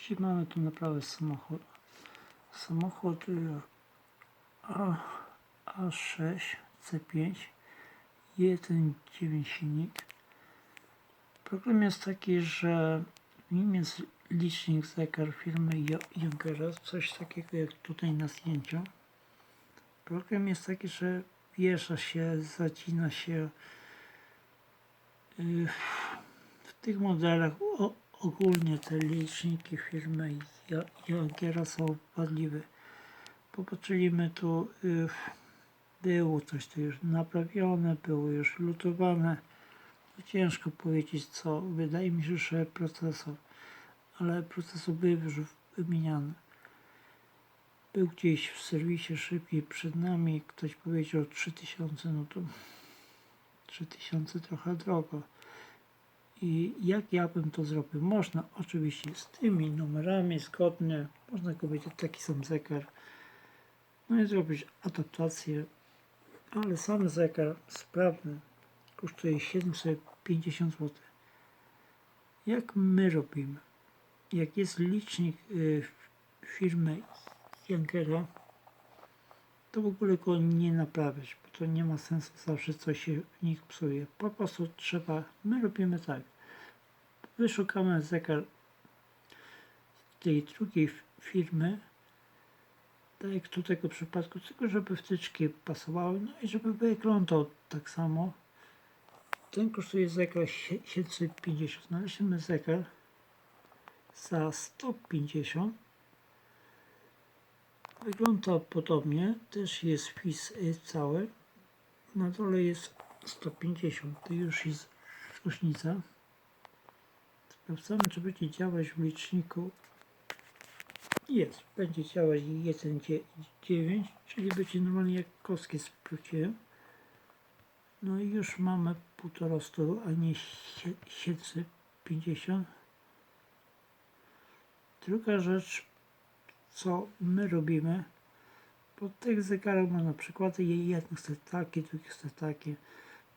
Dzisiaj mamy tu naprawę. Samochód A, A6 C5 1.9 silnik. Problem jest taki, że w nim jest licznik zegar firmy Junkera, coś takiego jak tutaj na zdjęciu. Problem jest taki, że wiesza się, zacina się. y, W tych modelach o, ogólnie te liczniki firmy Junkera są wadliwe. Popatrzyliśmy tu, y, było coś tu już naprawione, było już lutowane. Ciężko powiedzieć co. Wydaje mi się, że procesor, ale procesor był już wymieniany. Był gdzieś w serwisie szybkiej przed nami. Ktoś powiedział 3000, no to 3000 trochę drogo. I jak ja bym to zrobił? Można oczywiście z tymi numerami zgodnie, można kupić taki sam zegar, no i zrobić adaptację, ale sam zegar sprawny kosztuje 750 zł. Jak my robimy? Jak jest licznik y, firmy Jankera, to w ogóle go nie naprawiać, bo to nie ma sensu, zawsze coś się w nich psuje. Po prostu trzeba, my robimy tak, wyszukamy zegar tej drugiej firmy, tak jak tu tego przypadku, tylko żeby wtyczki pasowały, no i żeby wyglądał tak samo. Ten kosztuje zegar sie- 750. Znaleźliśmy zegar za 150. Wygląda podobnie, też jest wpis y, cały. Na dole jest 150, to już jest różnica. Sprawdzamy, czy będzie działać w liczniku. Jest, będzie działać 1.9, czyli będzie normalnie jak kostki spróciłem. No i już mamy półtora stu, a nie sie- 750. Druga rzecz, co my robimy, po tych zegarach można przykłady, jednych chce takie, drugich chce takie.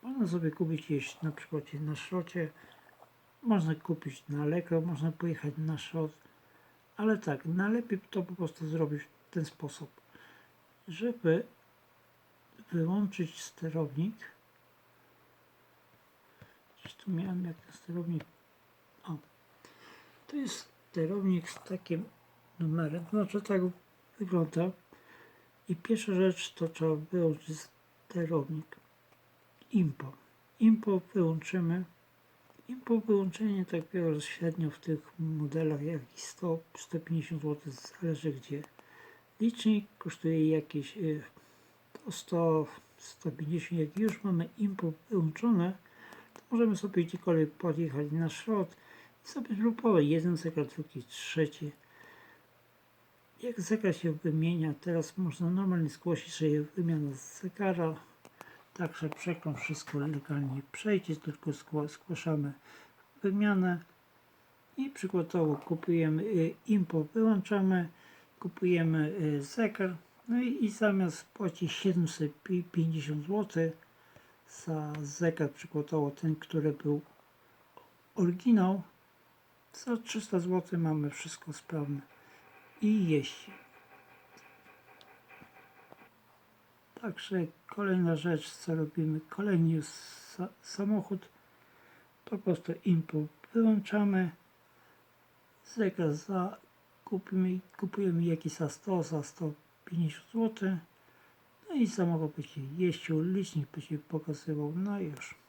Można sobie kupić gdzieś na przykład na szrocie, można kupić na Allegro, można pojechać na szrot, ale tak, najlepiej to po prostu zrobić w ten sposób, żeby wyłączyć sterownik. Gdzieś tu miałem jak sterownik. O, to jest sterownik z takim numerem, znaczy tak wygląda. I pierwsza rzecz to trzeba wyłączyć sterownik. IMPO. IMPO wyłączymy. IMPO wyłączenie tak biorę średnio w tych modelach jakieś 100-150 zł, zależy gdzie. Licznik kosztuje jakieś y, to 100, 150. Jak już mamy IMPO wyłączone, to możemy sobie gdziekolwiek podjechać na szrot i sobie zgrupować jeden zegar, drugi, trzeci. Jak zegar się wymienia, teraz można normalnie zgłosić, że jest wymiana z zegara. Także przegląd wszystko legalnie przejdzie, tylko zgła- zgłaszamy wymianę. I przykładowo kupujemy y, impo, wyłączamy, kupujemy y, zegar, no i, i zamiast płacić 750 zł za zegar, przykładowo ten, który był oryginał, za 300 zł mamy wszystko sprawne i jeść. Także kolejna rzecz, co robimy, kolejny samochód, po prostu impuls. Wyłączamy, zegar za, kupimy, kupujemy jakiś za 100, za 150 zł, no i samochód będzie jeździł, licznik będzie pokazywał, no już.